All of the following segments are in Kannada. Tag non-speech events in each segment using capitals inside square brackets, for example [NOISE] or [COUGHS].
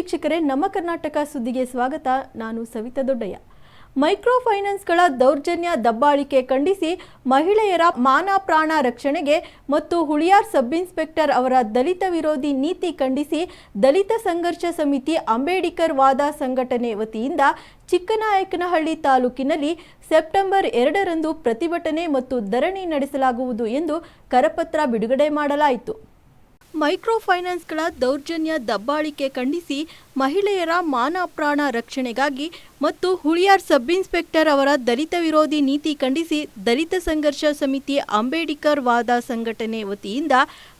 ವೀಕ್ಷಕರೇ, ನಮ್ಮ ಕರ್ನಾಟಕ ಸುದ್ದಿಗೆ ಸ್ವಾಗತ. ನಾನು ಸವಿತಾ ದೊಡ್ಡಯ್ಯ. ಮೈಕ್ರೋ ಫೈನಾನ್ಸ್ಗಳ ದೌರ್ಜನ್ಯ ದಬ್ಬಾಳಿಕೆ ಖಂಡಿಸಿ ಮಹಿಳೆಯರ ಮಾನ ಪ್ರಾಣ ರಕ್ಷಣೆಗೆ ಮತ್ತು ಹುಳಿಯಾರ್ ಸಬ್ ಇನ್ಸ್ಪೆಕ್ಟರ್ ಅವರ ದಲಿತ ವಿರೋಧಿ ನೀತಿ ಖಂಡಿಸಿ ದಲಿತ ಸಂಘರ್ಷ ಸಮಿತಿ ಅಂಬೇಡ್ಕರ್ ವಾದ ಸಂಘಟನೆ ವತಿಯಿಂದ ಚಿಕ್ಕನಾಯಕನಹಳ್ಳಿ ತಾಲೂಕಿನಲ್ಲಿ ಸೆಪ್ಟೆಂಬರ್ ಎರಡರಂದು ಪ್ರತಿಭಟನೆ ಮತ್ತು ಧರಣಿ ನಡೆಸಲಾಗುವುದು ಎಂದು ಕರಪತ್ರ ಬಿಡುಗಡೆ ಮಾಡಲಾಯಿತು. ಮೈಕ್ರೋ ಫೈನಾನ್ಸ್ಗಳ ದೌರ್ಜನ್ಯ ದಬ್ಬಾಳಿಕೆ ಖಂಡಿಸಿ ಮಹಿಳೆಯರ ಮಾನ ಪ್ರಾಣ ರಕ್ಷಣೆಗಾಗಿ ಮತ್ತು ಹುಳಿಯಾರ್ ಸಬ್ ಇನ್ಸ್ಪೆಕ್ಟರ್ ಅವರ ದಲಿತ ವಿರೋಧಿ ನೀತಿ ಖಂಡಿಸಿ ದಲಿತ ಸಂಘರ್ಷ ಸಮಿತಿ ಅಂಬೇಡ್ಕರ್ ವಾದ ಸಂಘಟನೆ ವತಿಯಿಂದ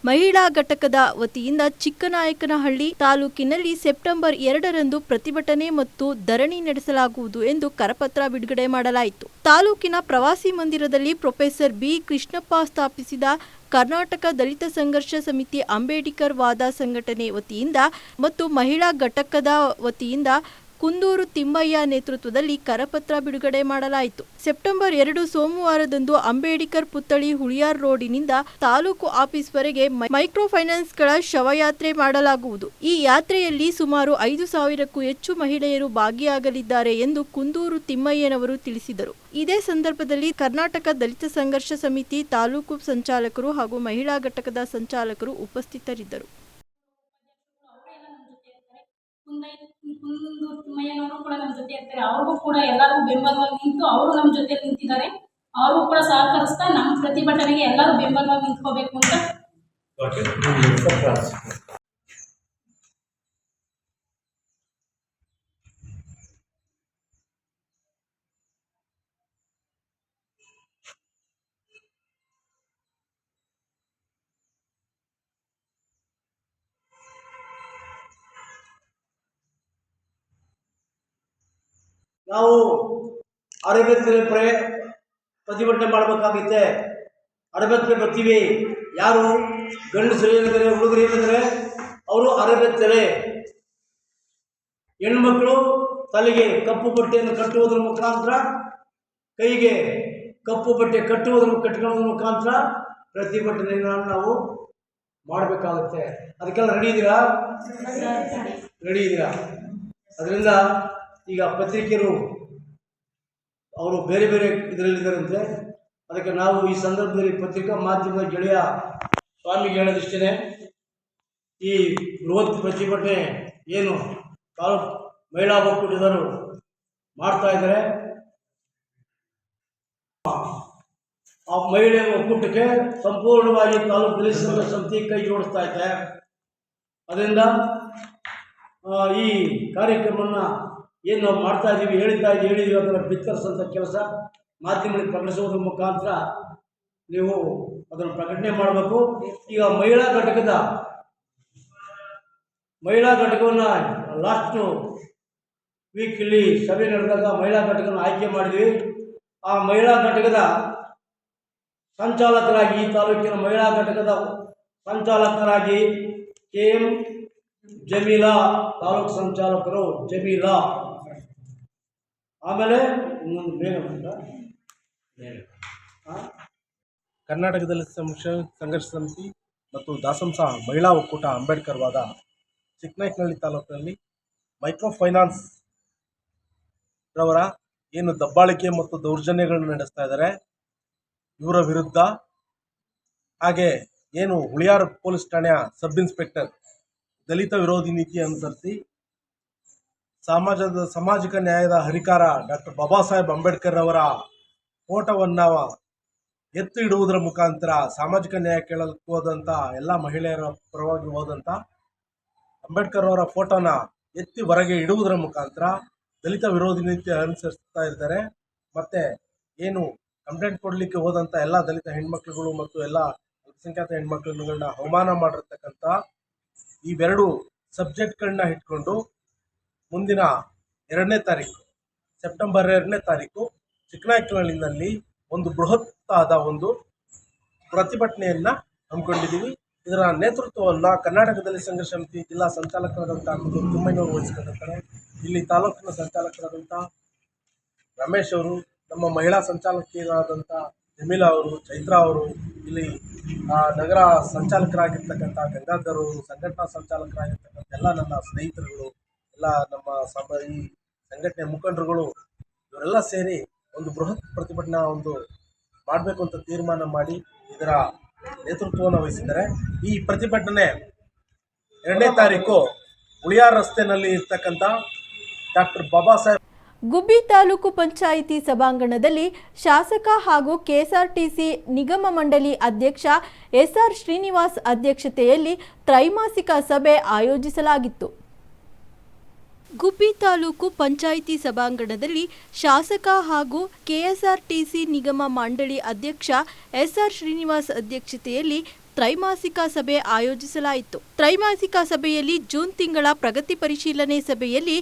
ಮಹಿಳಾ ಘಟಕದ ವತಿಯಿಂದ ಚಿಕ್ಕನಾಯಕನಹಳ್ಳಿ ತಾಲೂಕಿನಲ್ಲಿ ಸೆಪ್ಟೆಂಬರ್ ಎರಡರಂದು ಪ್ರತಿಭಟನೆ ಮತ್ತು ಧರಣಿ ನಡೆಸಲಾಗುವುದು ಎಂದು ಕರಪತ್ರ ಬಿಡುಗಡೆ ಮಾಡಲಾಯಿತು. ತಾಲೂಕಿನ ಪ್ರವಾಸಿ ಮಂದಿರದಲ್ಲಿ ಪ್ರೊಫೆಸರ್ ಬಿ ಕೃಷ್ಣಪ್ಪ ಸ್ಥಾಪಿಸಿದ ಕರ್ನಾಟಕ ದಲಿತ ಸಂಘರ್ಷ ಸಮಿತಿ ಅಂಬೇಡ್ಕರ್ ವಾದ ಸಂಘಟನೆ ವತಿಯಿಂದ ಮತ್ತು ಮಹಿಳಾ ಘಟಕದ ವತಿಯಿಂದ ಕುಂದೂರು ತಿಮ್ಮಯ್ಯ ನೇತೃತ್ವದಲ್ಲಿ ಕರಪತ್ರ ಬಿಡುಗಡೆ ಮಾಡಲಾಯಿತು. ಸೆಪ್ಟೆಂಬರ್ ಎರಡು ಸೋಮವಾರದಂದು ಅಂಬೇಡ್ಕರ್ ಪುತ್ಥಳಿ ಹುಳಿಯಾರ್ ರೋಡಿನಿಂದ ತಾಲೂಕು ಆಫೀಸ್ವರೆಗೆ ವರೆಗೆ ಮೈಕ್ರೋ ಫೈನಾನ್ಸ್ಗಳ ಶವಯಾತ್ರೆ ಮಾಡಲಾಗುವುದು. ಈ ಯಾತ್ರೆಯಲ್ಲಿ ಸುಮಾರು ಐದು ಸಾವಿರಕ್ಕೂ ಹೆಚ್ಚು ಮಹಿಳೆಯರು ಭಾಗಿಯಾಗಲಿದ್ದಾರೆ ಎಂದು ಕುಂದೂರು ತಿಮ್ಮಯ್ಯನವರು ತಿಳಿಸಿದರು. ಇದೇ ಸಂದರ್ಭದಲ್ಲಿ ಕರ್ನಾಟಕ ದಲಿತ ಸಂಘರ್ಷ ಸಮಿತಿ ತಾಲೂಕು ಸಂಚಾಲಕರು ಹಾಗೂ ಮಹಿಳಾ ಘಟಕದ ಸಂಚಾಲಕರು ಉಪಸ್ಥಿತರಿದ್ದರು. ಕುಂದೈ ತಿಮ್ಮಯ್ಯನವರು ಕೂಡ ನಮ್ಮ ಜೊತೆ ಇರ್ತಾರೆ. ಅವ್ರಿಗೂ ಕೂಡ ಎಲ್ಲರಿಗೂ ಬೆಂಬಲವಾಗಿ ನಿಂತು ಅವರು ನಮ್ಮ ಜೊತೆ ನಿಂತಿದ್ದಾರೆ. ಅವರು ಕೂಡ ಸಹಕರಿಸ್ತಾ ನಮ್ಮ ಪ್ರತಿಭಟನೆಗೆ ಎಲ್ಲರೂ ಬೆಂಬಲವಾಗಿ ನಿಂತ್ಕೋಬೇಕು ಅಂತ ನಾವು ಅರಬೇತ್ರೆ ಪ್ರೇ ಪ್ರತಿಭಟನೆ ಮಾಡಬೇಕಾಗುತ್ತೆ. ಅರಬೇತ್ರೆ ಬರ್ತೀವಿ. ಯಾರು ಗಂಡಸರು ಏನಿದ್ದಾರೆ ಹುಡುಗರು ಏನಿದ್ದಾರೆ ಅವರು ಅರಬೇತ್ರೆ ಹೆಣ್ಮಕ್ಳು ತಲೆಗೆ ಕಪ್ಪು ಬಟ್ಟೆಯನ್ನು ಕಟ್ಟುವುದರ ಮುಖಾಂತರ ಕೈಗೆ ಕಪ್ಪು ಬಟ್ಟೆ ಕಟ್ಟುವುದರ ಕಟ್ಕೊಳ್ಳೋದ್ರ ಮುಖಾಂತರ ಪ್ರತಿಭಟನೆಯನ್ನು ನಾವು ಮಾಡಬೇಕಾಗುತ್ತೆ. ಅದಕ್ಕೆಲ್ಲ ರೆಡಿ ಇದ್ದೀರಾ ರೆಡಿ ಇದ್ದೀರಾ ಅದರಿಂದ ಈಗ ಪತ್ರಿಕೆಯರು ಅವರು ಬೇರೆ ಬೇರೆ ಇದರಲ್ಲಿದ್ದಾರಂತೆ. ಅದಕ್ಕೆ ನಾವು ಈ ಸಂದರ್ಭದಲ್ಲಿ ಪತ್ರಿಕಾ ಮಾಧ್ಯಮದ ಗೆಳೆಯ ಸ್ವಾಮಿಗೆ ಹೇಳೋದಿಷ್ಟೇ ಈ ಬೃಹತ್ ಪ್ರತಿಭಟನೆ ಏನು ತಾಲೂಕು ಮಹಿಳಾ ಒಕ್ಕೂಟದವರು ಮಾಡ್ತಾ ಇದ್ದಾರೆ. ಆ ಮಹಿಳೆಯ ಒಕ್ಕೂಟಕ್ಕೆ ಸಂಪೂರ್ಣವಾಗಿ ತಾಲೂಕು ಸಂಘ ಸಮಿತಿ ಕೈ ಜೋಡಿಸ್ತಾ ಇದೆ. ಅದರಿಂದ ಈ ಕಾರ್ಯಕ್ರಮವನ್ನು ಏನು ನಾವು ಮಾಡ್ತಾ ಇದ್ದೀವಿ ಹೇಳಿದ್ದ ಹೇಳಿದ್ದೀವಿ ಅದನ್ನು ಬಿತ್ತರಿಸೋಂಥ ಕೆಲಸ ಮಾಧ್ಯಮಗಳಿಗೆ ಪ್ರಕಟಿಸುವುದರ ಮುಖಾಂತರ ನೀವು ಅದನ್ನು ಪ್ರಕಟಣೆ ಮಾಡಬೇಕು. ಈಗ ಮಹಿಳಾ ಘಟಕದ, ಮಹಿಳಾ ಘಟಕವನ್ನು ಲಾಸ್ಟು ವೀಕ್ ಇಲ್ಲಿ ಸಭೆ ನಡೆದಾಗ ಮಹಿಳಾ ಘಟಕನ ಆಯ್ಕೆ ಮಾಡಿದ್ವಿ. ಆ ಮಹಿಳಾ ಘಟಕದ ಸಂಚಾಲಕರಾಗಿ, ಈ ತಾಲೂಕಿನ ಮಹಿಳಾ ಘಟಕದ ಸಂಚಾಲಕರಾಗಿ ಕೆ ಎಂ ಜಮೀಲಾ, ತಾಲೂಕು ಸಂಚಾಲಕರು ಜಮೀಲಾ. ಆಮೇಲೆ ಇನ್ನೊಂದು ಬೇಗ ಕರ್ನಾಟಕದಲ್ಲಿ ಸಂಶ, ಸಂಘರ್ಷ ಸಮಿತಿ ಮತ್ತು ದಾಸಂಸ ಮಹಿಳಾ ಒಕ್ಕೂಟ ಅಂಬೇಡ್ಕರ್ ವಾದ ಚಿಕ್ಕನಾಯಕನಹಳ್ಳಿ ತಾಲೂಕಿನಲ್ಲಿ ಮೈಕ್ರೋ ಫೈನಾನ್ಸ್ ರವರ ಏನು ದಬ್ಬಾಳಿಕೆ ಮತ್ತು ದೌರ್ಜನ್ಯಗಳನ್ನು ನಡೆಸ್ತಾ ಇದ್ದಾರೆ. ಇವರ ವಿರುದ್ಧ ಹಾಗೆ ಏನು ಹುಳಿಯಾರ್ ಪೊಲೀಸ್ ಠಾಣೆಯ ಸಬ್ ಇನ್ಸ್ಪೆಕ್ಟರ್ ದಲಿತ ವಿರೋಧಿ ನೀತಿ ಅನುಸರಿಸಿ ಸಮಾಜದ ಸಾಮಾಜಿಕ ನ್ಯಾಯದ ಹರಿಕಾರ ಡಾಕ್ಟರ್ ಬಾಬಾ ಸಾಹೇಬ್ ಅಂಬೇಡ್ಕರ್ ಅವರ ಫೋಟೋವನ್ನು ಎತ್ತಿ ಇಡುವುದರ ಮುಖಾಂತರ ಸಾಮಾಜಿಕ ನ್ಯಾಯ ಕೇಳಲಿಕ್ಕೆ ಹೋದಂಥ ಎಲ್ಲ ಮಹಿಳೆಯರ ಪರವಾಗಿ ಹೋದಂಥ ಅಂಬೇಡ್ಕರ್ ಅವರ ಫೋಟೋನ ಎತ್ತಿ ಹೊರಗೆ ಇಡುವುದರ ಮುಖಾಂತರ ದಲಿತ ವಿರೋಧಿ ನೀತಿ ಅನುಸರಿಸ್ತಾ ಇದ್ದಾರೆ. ಮತ್ತು ಏನು ಕಂಪ್ಲೇಂಟ್ ಕೊಡಲಿಕ್ಕೆ ಹೋದಂಥ ಎಲ್ಲ ದಲಿತ ಹೆಣ್ಮಕ್ಳುಗಳು ಮತ್ತು ಎಲ್ಲ ಅಲ್ಪಸಂಖ್ಯಾತ ಹೆಣ್ಮಕ್ಳುಗಳನ್ನ ಅವಮಾನ ಮಾಡಿರ್ತಕ್ಕಂಥ ಇವೆರಡು ಸಬ್ಜೆಕ್ಟ್ಗಳನ್ನ ಇಟ್ಕೊಂಡು ಮುಂದಿನ ಎರಡನೇ ತಾರೀಕು, ಸೆಪ್ಟೆಂಬರ್ ಎರಡನೇ ತಾರೀಕು, ಚಿಕ್ಕನಾಯಕನಹಳ್ಳಿನಲ್ಲಿ ಒಂದು ಬೃಹತ್ತಾದ ಒಂದು ಪ್ರತಿಭಟನೆಯನ್ನು ಹಮ್ಮಿಕೊಂಡಿದ್ದೀವಿ. ಇದರ ನೇತೃತ್ವವನ್ನು ಕರ್ನಾಟಕದಲ್ಲಿ ಸಂಘರ್ಷ ಸಮಿತಿ ಜಿಲ್ಲಾ ಸಂಚಾಲಕರಾದಂಥ ತಿಮ್ಮಯ್ಯನವರು ವಹಿಸ್ಕೊಂಡಿರ್ತಾರೆ. ಇಲ್ಲಿ ತಾಲೂಕಿನ ಸಂಚಾಲಕರಾದಂಥ ರಮೇಶ್ ಅವರು, ನಮ್ಮ ಮಹಿಳಾ ಸಂಚಾಲಕಿಯರಾದಂಥ ಜಮೀಲಾ ಅವರು, ಚೈತ್ರಾ ಅವರು, ಇಲ್ಲಿ ನಗರ ಸಂಚಾಲಕರಾಗಿರ್ತಕ್ಕಂಥ ಗಂಗಾಧರ್ ಅವರು, ಸಂಘಟನಾ ಸಂಚಾಲಕರಾಗಿರ್ತಕ್ಕಂಥ ಎಲ್ಲ ನನ್ನ ಸ್ನೇಹಿತರುಗಳು ಎಲ್ಲ ನಮ್ಮ ಸಮ ಈ ಸಂಘಟನೆ ಮುಖಂಡರುಗಳು ಇವರೆಲ್ಲ ಸೇರಿ ಒಂದು ಬೃಹತ್ ಪ್ರತಿಭಟನಾ ಒಂದು ಮಾಡಬೇಕು ಅಂತ ತೀರ್ಮಾನ ಮಾಡಿ ಇದರ ನೇತೃತ್ವವನ್ನು ವಹಿಸಿದ್ದಾರೆ. ಈ ಪ್ರತಿಭಟನೆ ಎರಡನೇ ತಾರೀಕು ಉಳಿಯಾರ್ ರಸ್ತೆನಲ್ಲಿ ಇರ್ತಕ್ಕಂಥ ಡಾಕ್ಟರ್ ಬಾಬಾ ಸಾಹೇಬ್ ಗುಬ್ಬಿ ತಾಲೂಕು ಪಂಚಾಯಿತಿ ಸಭಾಂಗಣದಲ್ಲಿ ಶಾಸಕ ಹಾಗೂ ಕೆಎಸ್ಆರ್ಟಿಸಿ ನಿಗಮ ಮಂಡಳಿ ಅಧ್ಯಕ್ಷ ಎಸ್ಆರ್ ಶ್ರೀನಿವಾಸ್ ಅಧ್ಯಕ್ಷತೆಯಲ್ಲಿ ತ್ರೈಮಾಸಿಕ ಸಭೆ ಆಯೋಜಿಸಲಾಗಿತ್ತು. ಗುಬ್ಬಿ ತಾಲೂಕು ಪಂಚಾಯಿತಿ ಸಭಾಂಗಣದಲ್ಲಿ ಶಾಸಕ ಹಾಗೂ ಕೆಎಸ್ಆರ್ಟಿಸಿ ನಿಗಮ ಮಂಡಳಿ ಅಧ್ಯಕ್ಷ ಎಸ್ಆರ್ ಶ್ರೀನಿವಾಸ್ ಅಧ್ಯಕ್ಷತೆಯಲ್ಲಿ ತ್ರೈಮಾಸಿಕ ಸಭೆ ಆಯೋಜಿಸಲಾಯಿತು. ತ್ರೈಮಾಸಿಕ ಸಭೆಯಲ್ಲಿ ಜೂನ್ ತಿಂಗಳ ಪ್ರಗತಿ ಪರಿಶೀಲನೆ ಸಭೆಯಲ್ಲಿ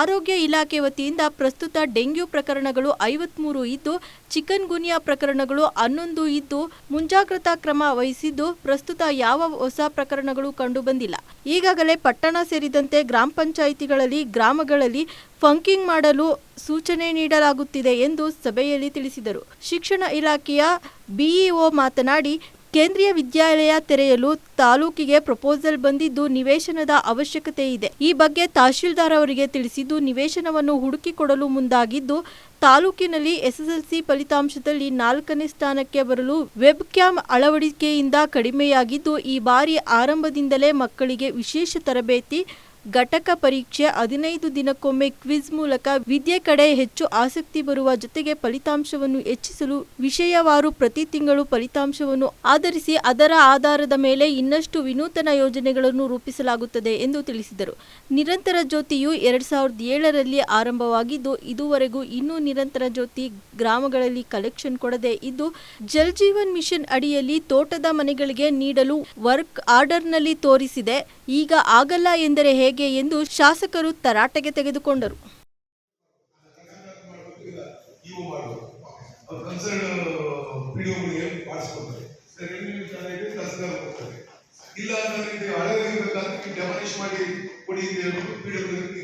ಆರೋಗ್ಯ ಇಲಾಖೆ ವತಿಯಿಂದ ಪ್ರಸ್ತುತ ಡೆಂಗ್ಯೂ ಪ್ರಕರಣಗಳು ಐವತ್ಮೂರು ಇದ್ದು ಚಿಕನ್ ಗುನಿಯಾ ಪ್ರಕರಣಗಳು ಹನ್ನೊಂದು ಇದ್ದು, ಮುಂಜಾಗ್ರತಾ ಕ್ರಮ ವಹಿಸಿದ್ದು ಪ್ರಸ್ತುತ ಯಾವ ಹೊಸ ಪ್ರಕರಣಗಳು ಕಂಡುಬಂದಿಲ್ಲ. ಈಗಾಗಲೇ ಪಟ್ಟಣ ಸೇರಿದಂತೆ ಗ್ರಾಮ ಪಂಚಾಯಿತಿಗಳಲ್ಲಿ, ಗ್ರಾಮಗಳಲ್ಲಿ ಫಂಕಿಂಗ್ ಮಾಡಲು ಸೂಚನೆ ನೀಡಲಾಗುತ್ತಿದೆ ಎಂದು ಸಭೆಯಲ್ಲಿ ತಿಳಿಸಿದರು. ಶಿಕ್ಷಣ ಇಲಾಖೆಯ ಬಿಇಒ ಮಾತನಾಡಿ ಕೇಂದ್ರೀಯ ವಿದ್ಯಾಲಯ ತೆರೆಯಲು ತಾಲೂಕಿಗೆ ಪ್ರಪೋಸಲ್ ಬಂದಿದ್ದು ನಿವೇಶನದ ಅವಶ್ಯಕತೆ ಇದೆ. ಈ ಬಗ್ಗೆ ತಹಶೀಲ್ದಾರ್ ಅವರಿಗೆ ತಿಳಿಸಿದ್ದು, ನಿವೇಶನವನ್ನು ಹುಡುಕಿಕೊಡಲು ಮುಂದಾಗಿದ್ದು, ತಾಲೂಕಿನಲ್ಲಿ ಎಸ್ಎಸ್ಎಲ್ಸಿ ಫಲಿತಾಂಶದಲ್ಲಿ ನಾಲ್ಕನೇ ಸ್ಥಾನಕ್ಕೆ ಬರಲು ವೆಬ್ ಕ್ಯಾಮ್ ಅಳವಡಿಕೆಯಿಂದ ಕಡಿಮೆಯಾಗಿದ್ದು, ಈ ಬಾರಿ ಆರಂಭದಿಂದಲೇ ಮಕ್ಕಳಿಗೆ ವಿಶೇಷ ತರಬೇತಿ ಘಟಕ ಪರೀಕ್ಷೆ ಹದಿನೈದು ದಿನಕ್ಕೊಮ್ಮೆ ಕ್ವಿಜ್ ಮೂಲಕ ವಿದ್ಯೆ ಕಡೆ ಹೆಚ್ಚು ಆಸಕ್ತಿ ಬರುವ ಜೊತೆಗೆ ಫಲಿತಾಂಶವನ್ನು ಹೆಚ್ಚಿಸಲು ವಿಷಯವಾರು ಪ್ರತಿ ತಿಂಗಳು ಫಲಿತಾಂಶವನ್ನು ಆಧರಿಸಿ ಅದರ ಆಧಾರದ ಮೇಲೆ ಇನ್ನಷ್ಟು ವಿನೂತನ ಯೋಜನೆಗಳನ್ನು ರೂಪಿಸಲಾಗುತ್ತದೆ ಎಂದು ತಿಳಿಸಿದರು. ನಿರಂತರ ಜ್ಯೋತಿಯು ಎರಡ್ ಸಾವಿರದ ಏಳರಲ್ಲಿ ಆರಂಭವಾಗಿದ್ದು, ಇದುವರೆಗೂ ಇನ್ನೂ ನಿರಂತರ ಜ್ಯೋತಿ ಗ್ರಾಮಗಳಲ್ಲಿ ಕಲೆಕ್ಷನ್ ಕೊಡದೆ ಇದ್ದು ಜಲ್ಜೀವನ್ ಮಿಷನ್ ಅಡಿಯಲ್ಲಿ ತೋಟದ ಮನೆಗಳಿಗೆ ನೀಡಲು ವರ್ಕ್ ಆರ್ಡರ್ನಲ್ಲಿ ತೋರಿಸಿದೆ. ಈಗ ಆಗಲ್ಲ ಎಂದರೆ ಹೇಗೆ? ಎಂದು ಶಾಸಕರು ತರಾಟೆಗೆ ತೆಗೆದುಕೊಂಡರು. ಇಲ್ಲ ಡೆಮಾಲಿಷ್ ಮಾಡಿ ಕೊಡಿ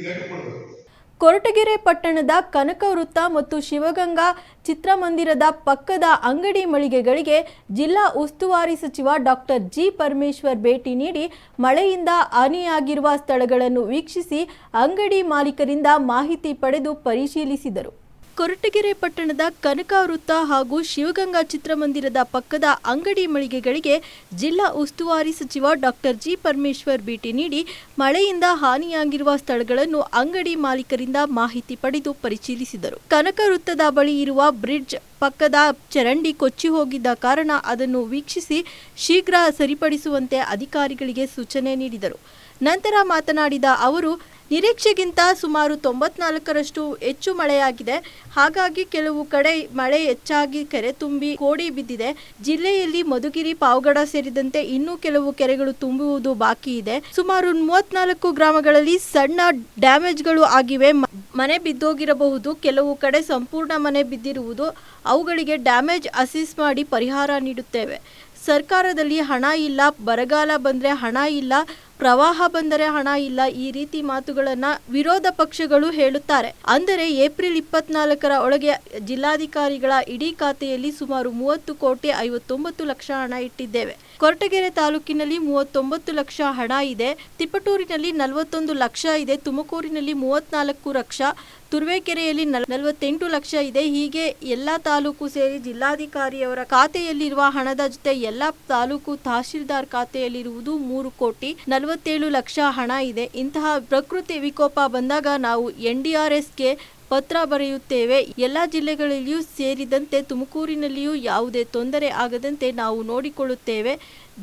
ಲೆಟರ್ ಕೊಡಬೇಕು ಕೊರಟಗೆರೆ ಪಟ್ಟಣದ ಕನಕ ವೃತ್ತ ಮತ್ತು ಶಿವಗಂಗಾ ಚಿತ್ರಮಂದಿರದ ಪಕ್ಕದ ಅಂಗಡಿ ಮಳಿಗೆಗಳಿಗೆ ಜಿಲ್ಲಾ ಉಸ್ತುವಾರಿ ಸಚಿವ ಡಾಕ್ಟರ್ ಜಿ ಪರಮೇಶ್ವರ್ ಭೇಟಿ ನೀಡಿ ಮಳೆಯಿಂದ ಹಾನಿಯಾಗಿರುವ ಸ್ಥಳಗಳನ್ನು ವೀಕ್ಷಿಸಿ ಅಂಗಡಿ ಮಾಲೀಕರಿಂದ ಮಾಹಿತಿ ಪಡೆದು ಪರಿಶೀಲಿಸಿದರು. ಕೊರಟಗೆರೆ ಪಟ್ಟಣದ ಕನಕ ವೃತ್ತ ಹಾಗೂ ಶಿವಗಂಗಾ ಚಿತ್ರಮಂದಿರದ ಪಕ್ಕದ ಅಂಗಡಿ ಮಳಿಗೆಗಳಿಗೆ ಜಿಲ್ಲಾ ಉಸ್ತುವಾರಿ ಸಚಿವ ಡಾಕ್ಟರ್ ಜಿ ಪರಮೇಶ್ವರ್ ಭೇಟಿ ನೀಡಿ ಮಳೆಯಿಂದ ಹಾನಿಯಾಗಿರುವ ಸ್ಥಳಗಳನ್ನು ಅಂಗಡಿ ಮಾಲೀಕರಿಂದ ಮಾಹಿತಿ ಪಡೆದು ಪರಿಶೀಲಿಸಿದರು. ಕನಕ ವೃತ್ತದ ಬಳಿ ಇರುವ ಬ್ರಿಡ್ಜ್ ಪಕ್ಕದ ಚರಂಡಿ ಕೊಚ್ಚಿ ಹೋಗಿದ್ದ ಕಾರಣ ಅದನ್ನು ವೀಕ್ಷಿಸಿ ಶೀಘ್ರ ಸರಿಪಡಿಸುವಂತೆ ಅಧಿಕಾರಿಗಳಿಗೆ ಸೂಚನೆ ನೀಡಿದರು. ನಂತರ ಮಾತನಾಡಿದ ಅವರು ನಿರೀಕ್ಷೆಗಿಂತ ಸುಮಾರು ತೊಂಬತ್ನಾಲ್ಕರಷ್ಟು ಹೆಚ್ಚು ಮಳೆಯಾಗಿದೆ. ಹಾಗಾಗಿ ಕೆಲವು ಕಡೆ ಮಳೆ ಹೆಚ್ಚಾಗಿ ಕೆರೆ ತುಂಬಿ ಕೋಡಿ ಬಿದ್ದಿದೆ. ಜಿಲ್ಲೆಯಲ್ಲಿ ಮಧುಗಿರಿ, ಪಾವಗಡ ಸೇರಿದಂತೆ ಇನ್ನೂ ಕೆಲವು ಕೆರೆಗಳು ತುಂಬುವುದು ಬಾಕಿ ಇದೆ. ಸುಮಾರು ಮೂವತ್ನಾಲ್ಕು ಗ್ರಾಮಗಳಲ್ಲಿ ಸಣ್ಣ ಡ್ಯಾಮೇಜ್ಗಳು ಆಗಿವೆ. ಮನೆ ಬಿದ್ದೋಗಿರಬಹುದು. ಕೆಲವು ಕಡೆ ಸಂಪೂರ್ಣ ಮನೆ ಬಿದ್ದಿರುವುದು. ಅವುಗಳಿಗೆ ಡ್ಯಾಮೇಜ್ ಅಸಿಸ್ ಮಾಡಿ ಪರಿಹಾರ ನೀಡುತ್ತೇವೆ. ಸರ್ಕಾರದಲ್ಲಿ ಹಣ ಇಲ್ಲ, ಬರಗಾಲ ಬಂದರೆ ಹಣ ಇಲ್ಲ, ಪ್ರವಾಹ ಬಂದರೆ ಹಣ ಇಲ್ಲ ಈ ರೀತಿ ಮಾತುಗಳನ್ನ ವಿರೋಧ ಪಕ್ಷಗಳು ಹೇಳುತ್ತಾರೆ. ಅಂದರೆ ಏಪ್ರಿಲ್ ಇಪ್ಪತ್ನಾಲ್ಕರ ಒಳಗೆ ಜಿಲ್ಲಾಧಿಕಾರಿಗಳ ಇಡೀ ಖಾತೆಯಲ್ಲಿ ಸುಮಾರು ಮೂವತ್ತು ಕೋಟಿ ಐವತ್ತೊಂಬತ್ತು ಲಕ್ಷ ಹಣ ಇಟ್ಟಿದ್ದೇವೆ. ಕೊರಟಗೆರೆ ತಾಲೂಕಿನಲ್ಲಿ ಮೂವತ್ತೊಂಬತ್ತು ಲಕ್ಷ ಹಣ ಇದೆ. ತಿಪಟೂರಿನಲ್ಲಿ ನಲವತ್ತೊಂದು ಲಕ್ಷ ಇದೆ. ತುಮಕೂರಿನಲ್ಲಿ ಮೂವತ್ನಾಲ್ಕು ಲಕ್ಷ, ತುರುವೇಕೆರೆಯಲ್ಲಿ ನಲ್- ನಲವತ್ತೆಂಟು ಲಕ್ಷ ಇದೆ. ಹೀಗೆ ಎಲ್ಲ ತಾಲೂಕು ಸೇರಿ ಜಿಲ್ಲಾಧಿಕಾರಿಯವರ ಖಾತೆಯಲ್ಲಿರುವ ಹಣದ ಜೊತೆ ಎಲ್ಲ ತಾಲೂಕು ತಹಶೀಲ್ದಾರ್ ಖಾತೆಯಲ್ಲಿರುವುದು ಮೂರು ಕೋಟಿ ನಲವತ್ತೇಳು ಲಕ್ಷ ಹಣ ಇದೆ. ಇಂತಹ ಪ್ರಕೃತಿ ವಿಕೋಪ ಬಂದಾಗ ನಾವು ಎನ್ ಡಿ ಆರ್ ಎಸ್ಗೆ ಪತ್ರ ಬರೆಯುತ್ತೇವೆ. ಎಲ್ಲ ಜಿಲ್ಲೆಗಳಲ್ಲಿಯೂ ಸೇರಿದಂತೆ ತುಮಕೂರಿನಲ್ಲಿಯೂ ಯಾವುದೇ ತೊಂದರೆ ಆಗದಂತೆ ನಾವು ನೋಡಿಕೊಳ್ಳುತ್ತೇವೆ.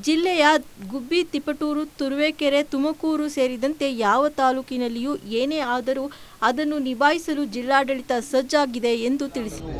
ಜಿಲ್ಲೆಯ ಗುಬ್ಬಿ, ತಿಪಟೂರು, ತುರುವೇಕೆರೆ, ತುಮಕೂರು ಸೇರಿದಂತೆ ಯಾವ ತಾಲೂಕಿನಲ್ಲಿಯೂ ಏನೇ ಆದರೂ ಅದನ್ನು ನಿಭಾಯಿಸಲು ಜಿಲ್ಲಾಡಳಿತ ಸಜ್ಜಾಗಿದೆ ಎಂದು ತಿಳಿಸಿದರು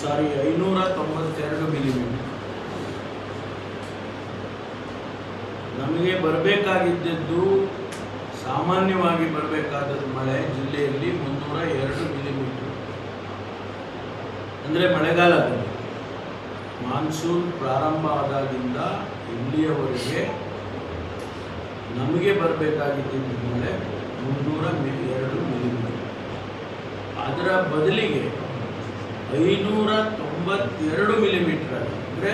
ಸಾರಿ ಐನೂರ ತೊಂಬತ್ತೆರಡು ಮಿಲಿಮೀಟರ್ ನಮಗೆ ಬರಬೇಕಾಗಿದ್ದದ್ದು, ಸಾಮಾನ್ಯವಾಗಿ ಬರಬೇಕಾದ ಮಳೆ ಜಿಲ್ಲೆಯಲ್ಲಿ ಮುನ್ನೂರ ಎರಡು ಮಿಲಿಮೀಟರ್ ಅಂದರೆ ಮಳೆಗಾಲದಲ್ಲಿ. ಮಾನ್ಸೂನ್ ಪ್ರಾರಂಭ ಆದಾಗಿಂದ ಇಲ್ಲಿಯವರೆಗೆ ನಮಗೆ ಬರಬೇಕಾಗಿದ್ದ ಮಳೆ ಮುನ್ನೂರ ಎರಡು ಮಿಲಿಮೀಟರ್ ಅದರ ಬದಲಿಗೆ ಐನೂರ ತೊಂಬತ್ತೆರಡು ಮಿಲಿಮೀಟರ್ ಅಂದರೆ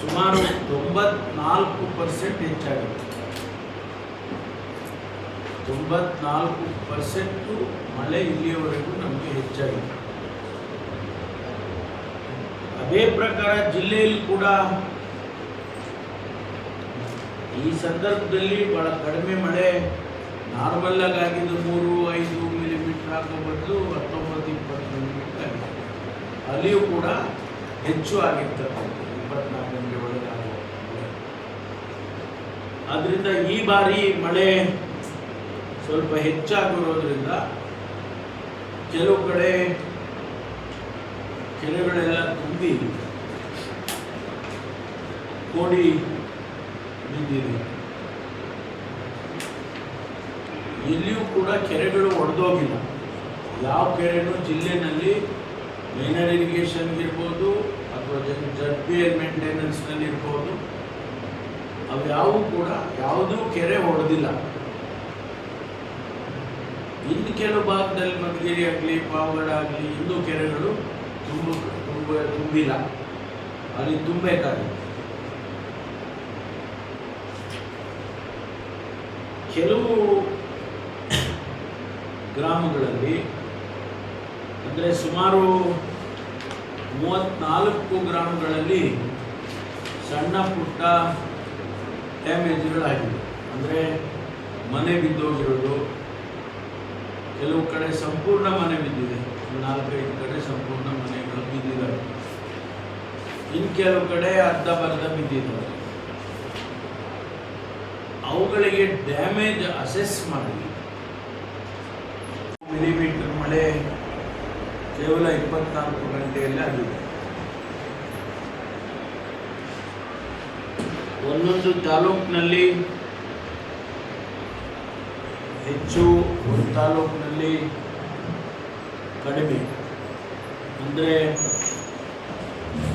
ಸುಮಾರು ತೊಂಬತ್ನಾಲ್ಕು ಪರ್ಸೆಂಟ್ ಹೆಚ್ಚಾಗಿದೆ ತೊಂಬತ್ನಾಲ್ಕು ಪರ್ಸೆಂಟು ಮಳೆ ಇಲ್ಲಿಯವರೆಗೂ ನಮಗೆ ಹೆಚ್ಚಾಗಿದೆ. ಅದೇ ಪ್ರಕಾರ ಜಿಲ್ಲೆಯಲ್ಲಿ ಕೂಡ ಈ ಸಂದರ್ಭದಲ್ಲಿ ಬಹಳ ಕಡಿಮೆ ಮಳೆ ನಾರ್ಮಲ್ ಆಗಿ ಆಗಿದ್ದು ಮೂರು, ಐದು ಮಿಲಿಮೀಟರ್ ಆಗೋ ಬದಲು ಹತ್ತೊಂಬತ್ತು ಅಲ್ಲಿಯೂ ಕೂಡ ಹೆಚ್ಚು ಆಗಿರ್ತಕ್ಕಂಥ ಇಪ್ಪತ್ನಾಲ್ಕು ಗಂಟೆ ಮಳೆ. ಆದ್ದರಿಂದ ಈ ಬಾರಿ ಮಳೆ ಸ್ವಲ್ಪ ಹೆಚ್ಚಾಗಿರೋದ್ರಿಂದ ಕೆಲವು ಕಡೆ ಕೆರೆಗಳೆಲ್ಲ ತುಂಬಿ ಕೋಡಿ ಬಿದ್ದಿದೆ. ಎಲ್ಲಿಯೂ ಕೂಡ ಕೆರೆಗಳು ಒಡೆದೋಗಿಲ್ಲ. ಯಾವ ಕೆರೆನೂ ಜಿಲ್ಲೆನಲ್ಲಿ ಮೈನರ್ ಇರಿಗೇಷನ್ ಇರ್ಬೋದು ಅಥವಾ ಜಡ್ ಪಿ ಎಲ್ ಮೇಂಟೆನೆನ್ಸ್ನಲ್ಲಿ ಇರ್ಬೋದು. ಅವು ಯಾವುವು ಕೂಡ ಯಾವುದೂ ಕೆರೆ ಹೊಡೆದಿಲ್ಲ. ಇನ್ನು ಕೆಲವು ಭಾಗದಲ್ಲಿ ಮಧುಗಿರಿ ಆಗಲಿ, ಪಾವಗಡ ಆಗಲಿ, ಇನ್ನೂ ಕೆರೆಗಳು ತುಂಬ ತುಂಬ ತುಂಬಿಲ್ಲ. ಅಲ್ಲಿ ತುಂಬಬೇಕಾಗಿದೆ. ಕೆಲವು [COUGHS] ಗ್ರಾಮಗಳಲ್ಲಿ ಅಂದರೆ ಸುಮಾರು ಮೂವತ್ತ್ನಾಲ್ಕು ಗ್ರಾಮಗಳಲ್ಲಿ ಸಣ್ಣ ಪುಟ್ಟ ಡ್ಯಾಮೇಜ್ಗಳಾಗಿವೆ. ಅಂದರೆ ಮನೆ ಬಿದ್ದೋಗಿರೋದು, ಕೆಲವು ಕಡೆ ಸಂಪೂರ್ಣ ಮನೆ ಬಿದ್ದಿದೆ. ನಾಲ್ಕೈದು ಕಡೆ ಸಂಪೂರ್ಣ ಮನೆಗಳು ಬಿದ್ದಿದ್ದಾವೆ. ಇನ್ನು ಕೆಲವು ಕಡೆ ಅರ್ಧ ಬರ್ಧ ಬಿದ್ದಿದ್ದಾವೆ. ಅವುಗಳಿಗೆ ಡ್ಯಾಮೇಜ್ ಅಸೆಸ್ ಮಾಡಿ ಮಿಲಿಮೀಟರ್ ಮಳೆ ಕೇವಲ ಇಪ್ಪತ್ನಾಲ್ಕು ಗಂಟೆಯಲ್ಲಿ ಆಗಿದೆ. ಒಂದೊಂದು ತಾಲೂಕಿನಲ್ಲಿ ಹೆಚ್ಚು ಒಂದು ತಾಲೂಕಿನಲ್ಲಿ ಕಡಿಮೆ. ಅಂದರೆ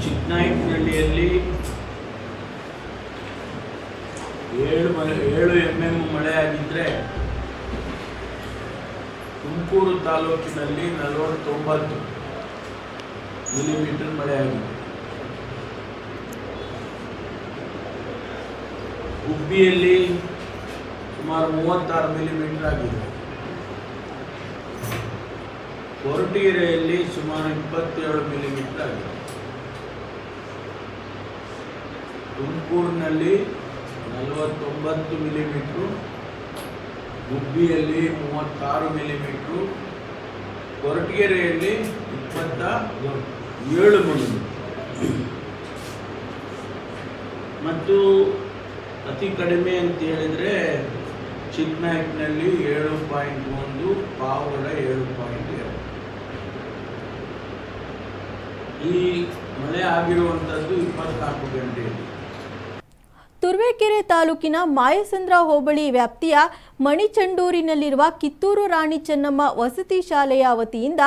ಚಿಕ್ಕನಾಯಕನಹಳ್ಳಿಯಲ್ಲಿ ಏಳು ಮಳೆ ಏಳು ಎಂ ಎಂ ಮಳೆ ಆಗಿದ್ದರೆ ತುಮಕೂರು ತಾಲೂಕಿನಲ್ಲಿ ನಲವತ್ತೊಂಬತ್ತು ಮಿಲಿಮೀಟರ್ ಮಳೆಯಾಗಿದೆ ಹುಬ್ಬಿಯಲ್ಲಿ ಸುಮಾರು ಮೂವತ್ತಾರು ಮಿಲಿಮೀಟರ್ ಆಗಿದೆ. ಕೊರಟೀರೆಯಲ್ಲಿ ಸುಮಾರು ಇಪ್ಪತ್ತೇಳು ಮಿಲಿಮೀಟರ್ ಆಗಿದೆ. ತುಮಕೂರಿನಲ್ಲಿ ನಲವತ್ತೊಂಬತ್ತು ಮಿಲಿಮೀಟ್ರು ಗುಬ್ಬಿಯಲ್ಲಿ ಮೂವತ್ತಾರು ಮಿಲಿಮೀಟ್ರು ಕೊರಟಗೆರೆಯಲ್ಲಿ ಇಪ್ಪತ್ತ ಏಳು ಮಿಲಿಮೀಟರ್ ಮತ್ತು ಅತಿ ಕಡಿಮೆ ಅಂತ ಹೇಳಿದರೆ ಚಿಕ್ಕನಾಯಕನಲ್ಲಿ ಏಳು ಪಾಯಿಂಟ್ ಒಂದು, ಪಾವಗಡ ಏಳು ಪಾಯಿಂಟ್ ಎರಡು. ಈ ಮಳೆ ಆಗಿರುವಂಥದ್ದು ಇಪ್ಪತ್ನಾಲ್ಕು ಗಂಟೆಯಲ್ಲಿ. ತುರುವೇಕೆರೆ ತಾಲೂಕಿನ ಮಾಯಸಂದ್ರ ಹೋಬಳಿ ವ್ಯಾಪ್ತಿಯ ಮಣಿಚಂಡೂರಿನಲ್ಲಿರುವ ಕಿತ್ತೂರು ರಾಣಿ ಚೆನ್ನಮ್ಮ ವಸತಿ ಶಾಲೆಯ ವತಿಯಿಂದ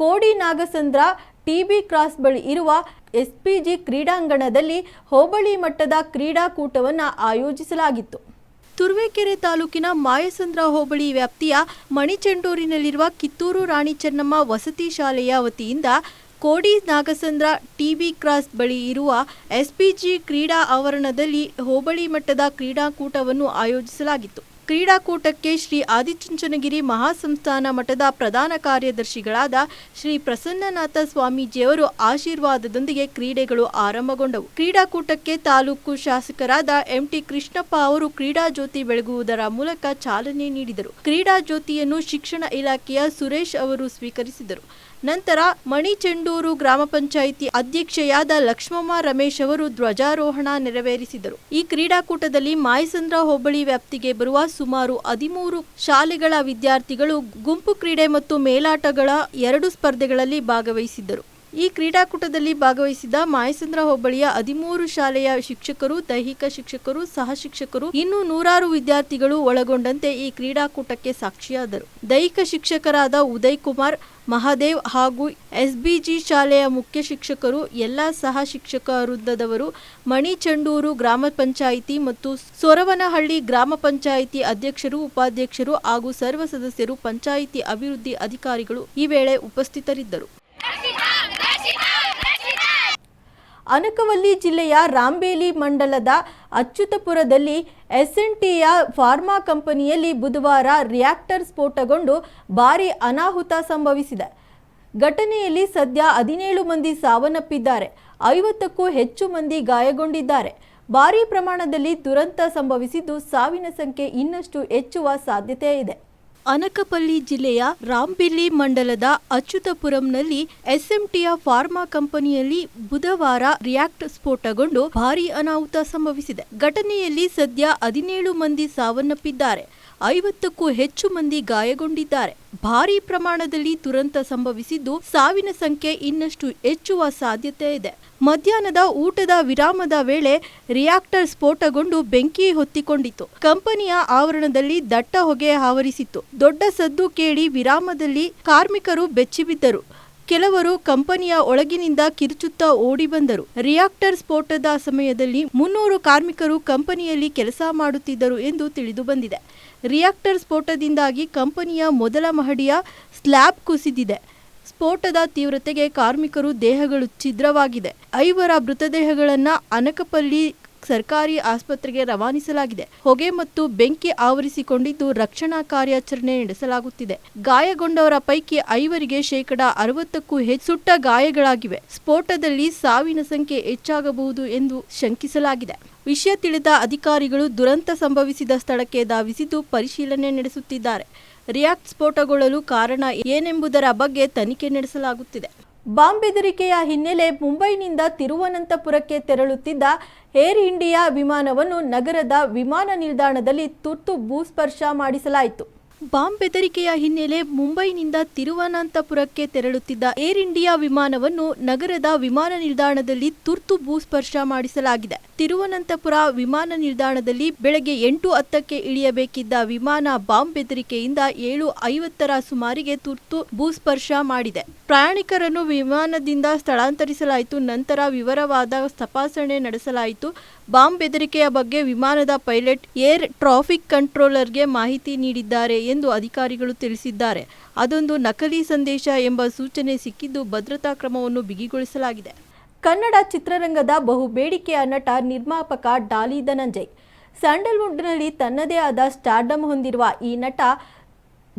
ಕೋಡಿ ನಾಗಸಂದ್ರ ಟಿಬಿ ಕ್ರಾಸ್ ಬಳಿ ಇರುವ ಎಸ್ಪಿಜಿ ಕ್ರೀಡಾಂಗಣದಲ್ಲಿ ಹೋಬಳಿ ಮಟ್ಟದ ಕ್ರೀಡಾಕೂಟವನ್ನು ಆಯೋಜಿಸಲಾಗಿತ್ತು. ತುರುವೇಕೆರೆ ತಾಲೂಕಿನ ಮಾಯಸಂದ್ರ ಹೋಬಳಿ ವ್ಯಾಪ್ತಿಯ ಮಣಿಚಂಡೂರಿನಲ್ಲಿರುವ ಕಿತ್ತೂರು ರಾಣಿ ಚೆನ್ನಮ್ಮ ವಸತಿ ಶಾಲೆಯ ವತಿಯಿಂದ ಕೋಡಿ ನಾಗಸಂದ್ರ ಟಿಬಿ ಕ್ರಾಸ್ ಬಳಿ ಇರುವ ಎಸ್ಪಿಜಿ ಕ್ರೀಡಾ ಆವರಣದಲ್ಲಿ ಹೋಬಳಿ ಮಟ್ಟದ ಕ್ರೀಡಾಕೂಟವನ್ನು ಆಯೋಜಿಸಲಾಗಿತ್ತು. ಕ್ರೀಡಾಕೂಟಕ್ಕೆ ಶ್ರೀ ಆದಿಚುಂಚನಗಿರಿ ಮಹಾಸಂಸ್ಥಾನ ಮಠದ ಪ್ರಧಾನ ಕಾರ್ಯದರ್ಶಿಗಳಾದ ಶ್ರೀ ಪ್ರಸನ್ನನಾಥ ಸ್ವಾಮೀಜಿಯವರು ಆಶೀರ್ವಾದದೊಂದಿಗೆ ಕ್ರೀಡೆಗಳು ಆರಂಭಗೊಂಡವು. ಕ್ರೀಡಾಕೂಟಕ್ಕೆ ತಾಲೂಕು ಶಾಸಕರಾದ ಎಂಟಿ ಕೃಷ್ಣಪ್ಪ ಅವರು ಕ್ರೀಡಾ ಜ್ಯೋತಿ ಬೆಳಗುವುದರ ಮೂಲಕ ಚಾಲನೆ ನೀಡಿದರು. ಕ್ರೀಡಾ ಜ್ಯೋತಿಯನ್ನು ಶಿಕ್ಷಣ ಇಲಾಖೆಯ ಸುರೇಶ್ ಅವರು ಸ್ವೀಕರಿಸಿದರು. ನಂತರ ಮಣಿಚೆಂಡೂರು ಗ್ರಾಮ ಪಂಚಾಯಿತಿ ಅಧ್ಯಕ್ಷೆಯಾದ ಲಕ್ಷ್ಮಮ್ಮ ರಮೇಶ್ ಅವರು ಧ್ವಜಾರೋಹಣ ನೆರವೇರಿಸಿದರು. ಈ ಕ್ರೀಡಾಕೂಟದಲ್ಲಿ ಮಾಯಸಂದ್ರ ಹೋಬಳಿ ವ್ಯಾಪ್ತಿಗೆ ಬರುವ ಸುಮಾರು ಹದಿಮೂರು ಶಾಲೆಗಳ ವಿದ್ಯಾರ್ಥಿಗಳು ಗುಂಪು ಕ್ರೀಡೆ ಮತ್ತು ಮೇಲಾಟಗಳ ಎರಡು ಸ್ಪರ್ಧೆಗಳಲ್ಲಿ ಭಾಗವಹಿಸಿದ್ದರು. ಈ ಕ್ರೀಡಾಕೂಟದಲ್ಲಿ ಭಾಗವಹಿಸಿದ ಮಾಯಸಂದ್ರ ಹೋಬಳಿಯ ಹದಿಮೂರು ಶಾಲೆಯ ಶಿಕ್ಷಕರು, ದೈಹಿಕ ಶಿಕ್ಷಕರು, ಸಹ ಶಿಕ್ಷಕರು, ಇನ್ನೂ ನೂರಾರು ವಿದ್ಯಾರ್ಥಿಗಳು ಒಳಗೊಂಡಂತೆ ಈ ಕ್ರೀಡಾಕೂಟಕ್ಕೆ ಸಾಕ್ಷಿಯಾದರು. ದೈಹಿಕ ಶಿಕ್ಷಕರಾದ ಉದಯ್ ಕುಮಾರ್ ಮಹಾದೇವ್ ಹಾಗೂ ಎಸ್ಬಿಜಿ ಶಾಲೆಯ ಮುಖ್ಯ ಶಿಕ್ಷಕರು, ಎಲ್ಲ ಸಹ ಶಿಕ್ಷಕ ವೃಂದದವರು, ಮಣಿಚಂಡೂರು ಗ್ರಾಮ ಪಂಚಾಯಿತಿ ಮತ್ತು ಸೊರವನಹಳ್ಳಿ ಗ್ರಾಮ ಪಂಚಾಯಿತಿ ಅಧ್ಯಕ್ಷರು, ಉಪಾಧ್ಯಕ್ಷರು ಹಾಗೂ ಸರ್ವ ಸದಸ್ಯರು, ಪಂಚಾಯಿತಿ ಅಭಿವೃದ್ಧಿ ಅಧಿಕಾರಿಗಳು ಈ ವೇಳೆ ಉಪಸ್ಥಿತರಿದ್ದರು. ಅನಕವಲ್ಲಿ ಜಿಲ್ಲೆಯ ರಾಂಬೇಲಿ ಮಂಡಲದ ಅಚ್ಯುತಪುರದಲ್ಲಿ ಎಸ್ಎನ್ಟಿಯ ಫಾರ್ಮಾ ಕಂಪನಿಯಲ್ಲಿ ಬುಧವಾರ ರಿಯಾಕ್ಟರ್ ಸ್ಫೋಟಗೊಂಡು ಭಾರೀ ಅನಾಹುತ ಸಂಭವಿಸಿದೆ. ಘಟನೆಯಲ್ಲಿ ಸದ್ಯ ಹದಿನೇಳು ಮಂದಿ ಸಾವನ್ನಪ್ಪಿದ್ದಾರೆ. ಐವತ್ತಕ್ಕೂ ಹೆಚ್ಚು ಮಂದಿ ಗಾಯಗೊಂಡಿದ್ದಾರೆ. ಭಾರೀ ಪ್ರಮಾಣದಲ್ಲಿ ದುರಂತ ಸಂಭವಿಸಿದ್ದು ಸಾವಿನ ಸಂಖ್ಯೆ ಇನ್ನಷ್ಟು ಹೆಚ್ಚುವ ಸಾಧ್ಯತೆ ಇದೆ ಅನಕಪಲ್ಲಿ ಜಿಲ್ಲೆಯ ರಾಂಬಿಲ್ಲಿ ಮಂಡಲದ ಅಚ್ಯುತಪುರಂನಲ್ಲಿ ಎಸ್ಎಂಟಿಯ ಫಾರ್ಮಾ ಕಂಪನಿಯಲ್ಲಿ ಬುಧವಾರ ರಿಯಾಕ್ಟ್ ಸ್ಫೋಟಗೊಂಡು ಭಾರೀ ಅನಾಹುತ ಸಂಭವಿಸಿದೆ. ಘಟನೆಯಲ್ಲಿ ಸದ್ಯ ಹದಿನೇಳು ಮಂದಿ ಸಾವನ್ನಪ್ಪಿದ್ದಾರೆ. ಐವತ್ತಕ್ಕೂ ಹೆಚ್ಚು ಮಂದಿ ಗಾಯಗೊಂಡಿದ್ದಾರೆ. ಭಾರೀ ಪ್ರಮಾಣದಲ್ಲಿ ದುರಂತ ಸಂಭವಿಸಿದ್ದು ಸಾವಿನ ಸಂಖ್ಯೆ ಇನ್ನಷ್ಟು ಹೆಚ್ಚುವ ಸಾಧ್ಯತೆ ಇದೆ. ಮಧ್ಯಾಹ್ನದ ಊಟದ ವಿರಾಮದ ವೇಳೆ ರಿಯಾಕ್ಟರ್ ಸ್ಫೋಟಗೊಂಡು ಬೆಂಕಿ ಹೊತ್ತಿಕೊಂಡಿತು ಕಂಪನಿಯ ಆವರಣದಲ್ಲಿ ದಟ್ಟ ಹೊಗೆ ಆವರಿಸಿತ್ತು. ದೊಡ್ಡ ಸದ್ದು ಕೇಳಿ ವಿರಾಮದಲ್ಲಿ ಕಾರ್ಮಿಕರು ಬೆಚ್ಚಿಬಿದ್ದರು. ಕೆಲವರು ಕಂಪನಿಯ ಒಳಗಿನಿಂದ ಕಿರುಚುತ್ತಾ ಓಡಿ ಬಂದರು. ರಿಯಾಕ್ಟರ್ ಸ್ಫೋಟದ ಸಮಯದಲ್ಲಿ ಮುನ್ನೂರು ಕಾರ್ಮಿಕರು ಕಂಪನಿಯಲ್ಲಿ ಕೆಲಸ ಮಾಡುತ್ತಿದ್ದರು ಎಂದು ತಿಳಿದು ಬಂದಿದೆ. ರಿಯಾಕ್ಟರ್ ಸ್ಫೋಟದಿಂದಾಗಿ ಕಂಪನಿಯ ಮೊದಲ ಮಹಡಿಯ ಸ್ಲ್ಯಾಬ್ ಕುಸಿದಿದೆ. ಸ್ಫೋಟದ ತೀವ್ರತೆಗೆ ಕಾರ್ಮಿಕರು ದೇಹಗಳು ಛಿದ್ರವಾಗಿದೆ. ಐವರ ಮೃತದೇಹಗಳನ್ನು ಅನಕಪಲ್ಲಿ ಸರ್ಕಾರಿ ಆಸ್ಪತ್ರೆಗೆ ರವಾನಿಸಲಾಗಿದೆ. ಹೊಗೆ ಮತ್ತು ಬೆಂಕಿ ಆವರಿಸಿಕೊಂಡಿದ್ದು ರಕ್ಷಣಾ ಕಾರ್ಯಾಚರಣೆ ನಡೆಸಲಾಗುತ್ತಿದೆ. ಗಾಯಗೊಂಡವರ ಪೈಕಿ ಐವರಿಗೆ ಶೇಕಡ ಅರವತ್ತಕ್ಕೂ ಹೆಚ್ಚು ಸುಟ್ಟ ಗಾಯಗಳಾಗಿವೆ. ಸ್ಫೋಟದಲ್ಲಿ ಸಾವಿನ ಸಂಖ್ಯೆ ಹೆಚ್ಚಾಗಬಹುದು ಎಂದು ಶಂಕಿಸಲಾಗಿದೆ. ವಿಷಯ ತಿಳಿದ ಅಧಿಕಾರಿಗಳು ದುರಂತ ಸಂಭವಿಸಿದ ಸ್ಥಳಕ್ಕೆ ಧಾವಿಸಿದ್ದು ಪರಿಶೀಲನೆ ನಡೆಸುತ್ತಿದ್ದಾರೆ. ರಿಯಾಕ್ಟ್ ಸ್ಫೋಟಗೊಳ್ಳಲು ಕಾರಣ ಏನೆಂಬುದರ ಬಗ್ಗೆ ತನಿಖೆ ನಡೆಸಲಾಗುತ್ತಿದೆ. ಬಾಂಬ್ ಬೆದರಿಕೆಯ ಹಿನ್ನೆಲೆ ಮುಂಬೈನಿಂದ ತಿರುವನಂತಪುರಕ್ಕೆ ತೆರಳುತ್ತಿದ್ದ ಏರ್ ಇಂಡಿಯಾ ವಿಮಾನವನ್ನು ನಗರದ ವಿಮಾನ ನಿಲ್ದಾಣದಲ್ಲಿ ತುರ್ತು ಭೂಸ್ಪರ್ಶ ಮಾಡಿಸಲಾಯಿತು. ಬಾಂಬ್ ಬೆದರಿಕೆಯ ಹಿನ್ನೆಲೆ ಮುಂಬೈನಿಂದ ತಿರುವನಂತಪುರಕ್ಕೆ ತೆರಳುತ್ತಿದ್ದ ಏರ್ ಇಂಡಿಯಾ ವಿಮಾನವನ್ನು ನಗರದ ವಿಮಾನ ನಿಲ್ದಾಣದಲ್ಲಿ ತುರ್ತು ಭೂಸ್ಪರ್ಶ ಮಾಡಿಸಲಾಗಿದೆ. ತಿರುವನಂತಪುರ ವಿಮಾನ ನಿಲ್ದಾಣದಲ್ಲಿ ಬೆಳಗ್ಗೆ ಎಂಟು ಹತ್ತಕ್ಕೆ ಇಳಿಯಬೇಕಿದ್ದ ವಿಮಾನ ಬಾಂಬ್ ಬೆದರಿಕೆಯಿಂದ ಏಳು ಐವತ್ತರ ಸುಮಾರಿಗೆ ತುರ್ತು ಭೂಸ್ಪರ್ಶ ಮಾಡಿದೆ. ಪ್ರಯಾಣಿಕರನ್ನು ವಿಮಾನದಿಂದ ಸ್ಥಳಾಂತರಿಸಲಾಯಿತು, ನಂತರ ವಿವರವಾದ ತಪಾಸಣೆ ನಡೆಸಲಾಯಿತು. ಬಾಂಬ್ ಬೆದರಿಕೆಯ ಬಗ್ಗೆ ವಿಮಾನದ ಪೈಲಟ್ ಏರ್ ಟ್ರಾಫಿಕ್ ಕಂಟ್ರೋಲರ್ಗೆ ಮಾಹಿತಿ ನೀಡಿದ್ದಾರೆ ಎಂದು ಅಧಿಕಾರಿಗಳು ತಿಳಿಸಿದ್ದಾರೆ. ಅದೊಂದು ನಕಲಿ ಸಂದೇಶ ಎಂಬ ಸೂಚನೆ ಸಿಕ್ಕಿದ್ದು ಭದ್ರತಾ ಕ್ರಮವನ್ನು ಬಿಗಿಗೊಳಿಸಲಾಗಿದೆ. ಕನ್ನಡ ಚಿತ್ರರಂಗದ ಬಹು ಬೇಡಿಕೆಯ ನಟ ನಿರ್ಮಾಪಕ ಡಾಲಿ ಧನಂಜಯ್. ಸ್ಯಾಂಡಲ್ವುಡ್ನಲ್ಲಿ ತನ್ನದೇ ಆದ ಸ್ಟಾರ್ಡಮ್ ಹೊಂದಿರುವ ಈ ನಟ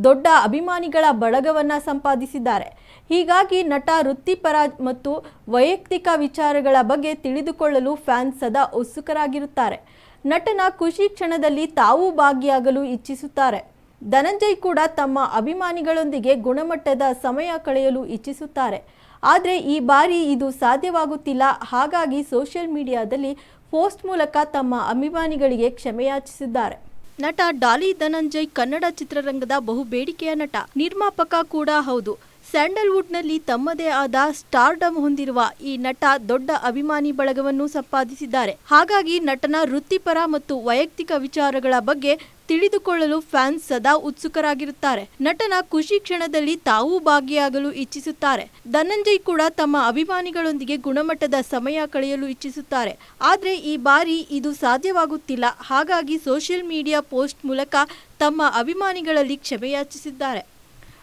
ದೊಡ್ಡ ಅಭಿಮಾನಿಗಳ ಬಳಗವನ್ನ ಸಂಪಾದಿಸಿದ್ದಾರೆ. ಹೀಗಾಗಿ ನಟ ವೃತ್ತಿಪರ ಮತ್ತು ವೈಯಕ್ತಿಕ ವಿಚಾರಗಳ ಬಗ್ಗೆ ತಿಳಿದುಕೊಳ್ಳಲು ಫ್ಯಾನ್ಸ್ ಸದಾ ಉತ್ಸುಕರಾಗಿರುತ್ತಾರೆ. ನಟನ ಖುಷಿ ಕ್ಷಣದಲ್ಲಿ ತಾವೂ ಭಾಗಿಯಾಗಲು ಇಚ್ಛಿಸುತ್ತಾರೆ. ಧನಂಜಯ್ ಕೂಡ ತಮ್ಮ ಅಭಿಮಾನಿಗಳೊಂದಿಗೆ ಗುಣಮಟ್ಟದ ಸಮಯ ಕಳೆಯಲು ಇಚ್ಛಿಸುತ್ತಾರೆ. ಆದರೆ ಈ ಬಾರಿ ಇದು ಸಾಧ್ಯವಾಗುತ್ತಿಲ್ಲ. ಹಾಗಾಗಿ ಸೋಷಿಯಲ್ ಮೀಡಿಯಾದಲ್ಲಿ ಪೋಸ್ಟ್ ಮೂಲಕ ತಮ್ಮ ಅಭಿಮಾನಿಗಳಿಗೆ ಕ್ಷಮೆಯಾಚಿಸಿದ್ದಾರೆ. ನಟ ಡಾಲಿ ಧನಂಜಯ್ ಕನ್ನಡ ಚಿತ್ರರಂಗದ ಬಹು ಬೇಡಿಕೆಯ ನಟ ನಿರ್ಮಾಪಕ ಕೂಡ ಹೌದು. ಸ್ಯಾಂಡಲ್ವುಡ್ನಲ್ಲಿ ತಮ್ಮದೇ ಆದ ಸ್ಟಾರ್ಡಮ್ ಹೊಂದಿರುವ ಈ ನಟ ದೊಡ್ಡ ಅಭಿಮಾನಿ ಬಳಗವನ್ನು ಸಂಪಾದಿಸಿದ್ದಾರೆ. ಹಾಗಾಗಿ ನಟನ ವೃತ್ತಿಪರ ಮತ್ತು ವೈಯಕ್ತಿಕ ವಿಚಾರಗಳ ಬಗ್ಗೆ ತಿಳಿದುಕೊಳ್ಳಲು ಫ್ಯಾನ್ಸ್ ಸದಾ ಉತ್ಸುಕರಾಗಿರುತ್ತಾರೆ. ನಟನ ಖುಷಿ ಕ್ಷಣದಲ್ಲಿ ತಾವೂ ಭಾಗಿಯಾಗಲು ಇಚ್ಛಿಸುತ್ತಾರೆ. ಧನಂಜಯ್ ಕೂಡ ತಮ್ಮ ಅಭಿಮಾನಿಗಳೊಂದಿಗೆ ಗುಣಮಟ್ಟದ ಸಮಯ ಕಳೆಯಲು ಇಚ್ಛಿಸುತ್ತಾರೆ. ಆದರೆ ಈ ಬಾರಿ ಇದು ಸಾಧ್ಯವಾಗುತ್ತಿಲ್ಲ. ಹಾಗಾಗಿ ಸೋಷಿಯಲ್ ಮೀಡಿಯಾ ಪೋಸ್ಟ್ ಮೂಲಕ ತಮ್ಮ ಅಭಿಮಾನಿಗಳಲ್ಲಿ ಕ್ಷಮೆಯಾಚಿಸಿದ್ದಾರೆ.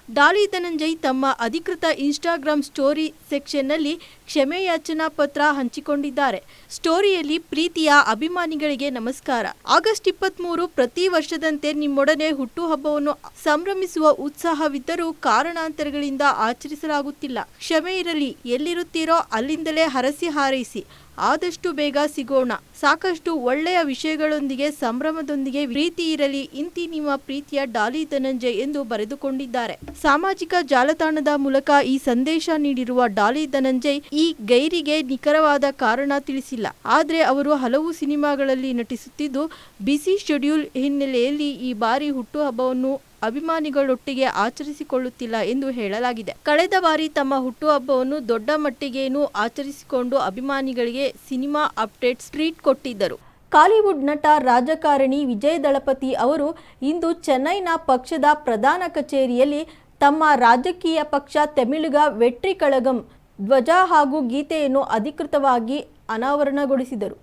ಡಾಲಿ ಧನಂಜಯ್ ತಮ್ಮ ಅಧಿಕೃತ ಇನ್ಸ್ಟಾಗ್ರಾಮ್ ಸ್ಟೋರಿ ಸೆಕ್ಷನ್ನಲ್ಲಿ ಕ್ಷಮೆಯಾಚನಾ ಪತ್ರ ಹಂಚಿಕೊಂಡಿದ್ದಾರೆ. ಸ್ಟೋರಿಯಲ್ಲಿ ಪ್ರೀತಿಯ ಅಭಿಮಾನಿಗಳಿಗೆ ನಮಸ್ಕಾರ. ಆಗಸ್ಟ್ ಇಪ್ಪತ್ತ್ಮೂರು ಪ್ರತಿ ವರ್ಷದಂತೆ ನಿಮ್ಮೊಡನೆ ಹುಟ್ಟುಹಬ್ಬವನ್ನು ಸಂಭ್ರಮಿಸುವ ಉತ್ಸಾಹವಿದ್ದರೂ ಕಾರಣಾಂತರಗಳಿಂದ ಆಚರಿಸಲಾಗುತ್ತಿಲ್ಲ. ಕ್ಷಮೆ ಇರಲಿ, ಎಲ್ಲಿರುತ್ತೀರೋ ಅಲ್ಲಿಂದಲೇ ಹರಸಿ ಹಾರೈಸಿ. ಆದಷ್ಟು ಬೇಗ ಸಿಗೋಣ. ಸಾಕಷ್ಟು ಒಳ್ಳೆಯ ವಿಷಯಗಳೊಂದಿಗೆ ಸಂಭ್ರಮದೊಂದಿಗೆ ಪ್ರೀತಿ ಇರಲಿ, ಇಂತಿ ನಿಮ್ಮ ಪ್ರೀತಿಯ ಡಾಲಿ ಧನಂಜಯ್ ಎಂದು ಬರೆದುಕೊಂಡಿದ್ದಾರೆ. ಸಾಮಾಜಿಕ ಜಾಲತಾಣದ ಮೂಲಕ ಈ ಸಂದೇಶ ನೀಡಿರುವ ಡಾಲಿ ಧನಂಜಯ್, ಈ ಗೈರಿಗೆ ನಿಖರವಾದ ಕಾರಣ ತಿಳಿಸಿಲ್ಲ. ಆದರೆ ಅವರು ಹಲವು ಸಿನಿಮಾಗಳಲ್ಲಿ ನಟಿಸುತ್ತಿದ್ದು ಬಿಸಿ ಶೆಡ್ಯೂಲ್ ಹಿನ್ನೆಲೆಯಲ್ಲಿ ಈ ಬಾರಿ ಹುಟ್ಟುಹಬ್ಬವನ್ನು ಅಭಿಮಾನಿಗಳೊಟ್ಟಿಗೆ ಆಚರಿಸಿಕೊಳ್ಳುತ್ತಿಲ್ಲ ಎಂದು ಹೇಳಲಾಗಿದೆ. ಕಳೆದ ಬಾರಿ ತಮ್ಮ ಹುಟ್ಟುಹಬ್ಬವನ್ನು ದೊಡ್ಡ ಮಟ್ಟಿಗೇನು ಆಚರಿಸಿಕೊಂಡು ಅಭಿಮಾನಿಗಳಿಗೆ ಸಿನಿಮಾ ಅಪ್ಡೇಟ್ ಟ್ರೀಟ್ ಕೊಟ್ಟಿದ್ದರು. ಕಾಲಿವುಡ್ ನಟ, ರಾಜಕಾರಣಿ ವಿಜಯ ದಳಪತಿ ಅವರು ಇಂದು ಚೆನ್ನೈನ ಪಕ್ಷದ ಪ್ರಧಾನ ಕಚೇರಿಯಲ್ಲಿ ತಮ್ಮ ರಾಜಕೀಯ ಪಕ್ಷ ತಮಿಳುಗ ವೆಟ್ರಿ ಕಳಗಂ ಧ್ವಜ ಹಾಗೂ ಗೀತೆಯನ್ನು ಅಧಿಕೃತವಾಗಿ ಅನಾವರಣಗೊಳಿಸಿದರು.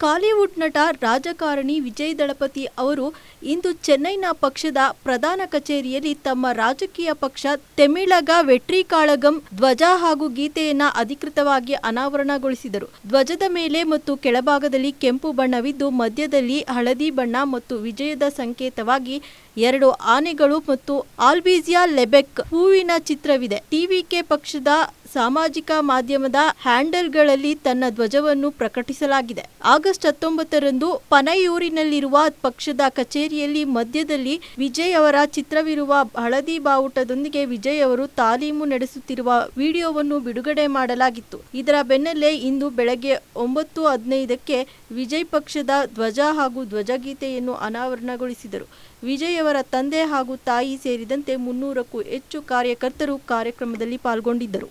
ಕಾಲಿವುಡ್ ನಟ ರಾಜಕಾರಣಿ ವಿಜಯ್ ದಳಪತಿ ಅವರು ಇಂದು ಚೆನ್ನೈನ ಪಕ್ಷದ ಪ್ರಧಾನ ಕಚೇರಿಯಲ್ಲಿ ತಮ್ಮ ರಾಜಕೀಯ ಪಕ್ಷ ತೆಮಿಳಗ ವೆಟ್ರಿ ಕಾಳಗಂ ಧ್ವಜ ಹಾಗೂ ಗೀತೆಯನ್ನ ಅಧಿಕೃತವಾಗಿ ಅನಾವರಣಗೊಳಿಸಿದರು. ಧ್ವಜದ ಮೇಲೆ ಮತ್ತು ಕೆಳಭಾಗದಲ್ಲಿ ಕೆಂಪು ಬಣ್ಣವಿದ್ದು, ಮಧ್ಯದಲ್ಲಿ ಹಳದಿ ಬಣ್ಣ ಮತ್ತು ವಿಜಯದ ಸಂಕೇತವಾಗಿ ಎರಡು ಆನೆಗಳು ಮತ್ತು ಆಲ್ಬೀಸಿಯಾ ಲೆಬೆಕ್ ಹೂವಿನ ಚಿತ್ರವಿದೆ. ಟಿವಿಕೆ ಪಕ್ಷದ ಸಾಮಾಜಿಕ ಮಾಧ್ಯಮದ ಹ್ಯಾಂಡಲ್ಗಳಲ್ಲಿ ತನ್ನ ಧ್ವಜವನ್ನು ಪ್ರಕಟಿಸಲಾಗಿದೆ. ಆಗಸ್ಟ್ ಹತ್ತೊಂಬತ್ತರಂದು ಪನಯೂರಿನಲ್ಲಿರುವ ಪಕ್ಷದ ಕಚೇರಿಯಲ್ಲಿ ಮಧ್ಯದಲ್ಲಿ ವಿಜಯ್ ಅವರ ಚಿತ್ರವಿರುವ ಹಳದಿ ಬಾವುಟದೊಂದಿಗೆ ವಿಜಯ್ ಅವರು ತಾಲೀಮು ನಡೆಸುತ್ತಿರುವ ವಿಡಿಯೋವನ್ನು ಬಿಡುಗಡೆ ಮಾಡಲಾಗಿತ್ತು. ಇದರ ಬೆನ್ನಲ್ಲೇ ಇಂದು ಬೆಳಗ್ಗೆ ಒಂಬತ್ತು ಹದಿನೈದಕ್ಕೆ ವಿಜಯ್ ಪಕ್ಷದ ಧ್ವಜ ಹಾಗೂ ಧ್ವಜಗೀತೆಯನ್ನು ಅನಾವರಣಗೊಳಿಸಿದರು. ವಿಜಯ್ ಅವರ ತಂದೆ ಹಾಗೂ ತಾಯಿ ಸೇರಿದಂತೆ ಮುನ್ನೂರಕ್ಕೂ ಹೆಚ್ಚು ಕಾರ್ಯಕರ್ತರು ಕಾರ್ಯಕ್ರಮದಲ್ಲಿ ಪಾಲ್ಗೊಂಡಿದ್ದರು.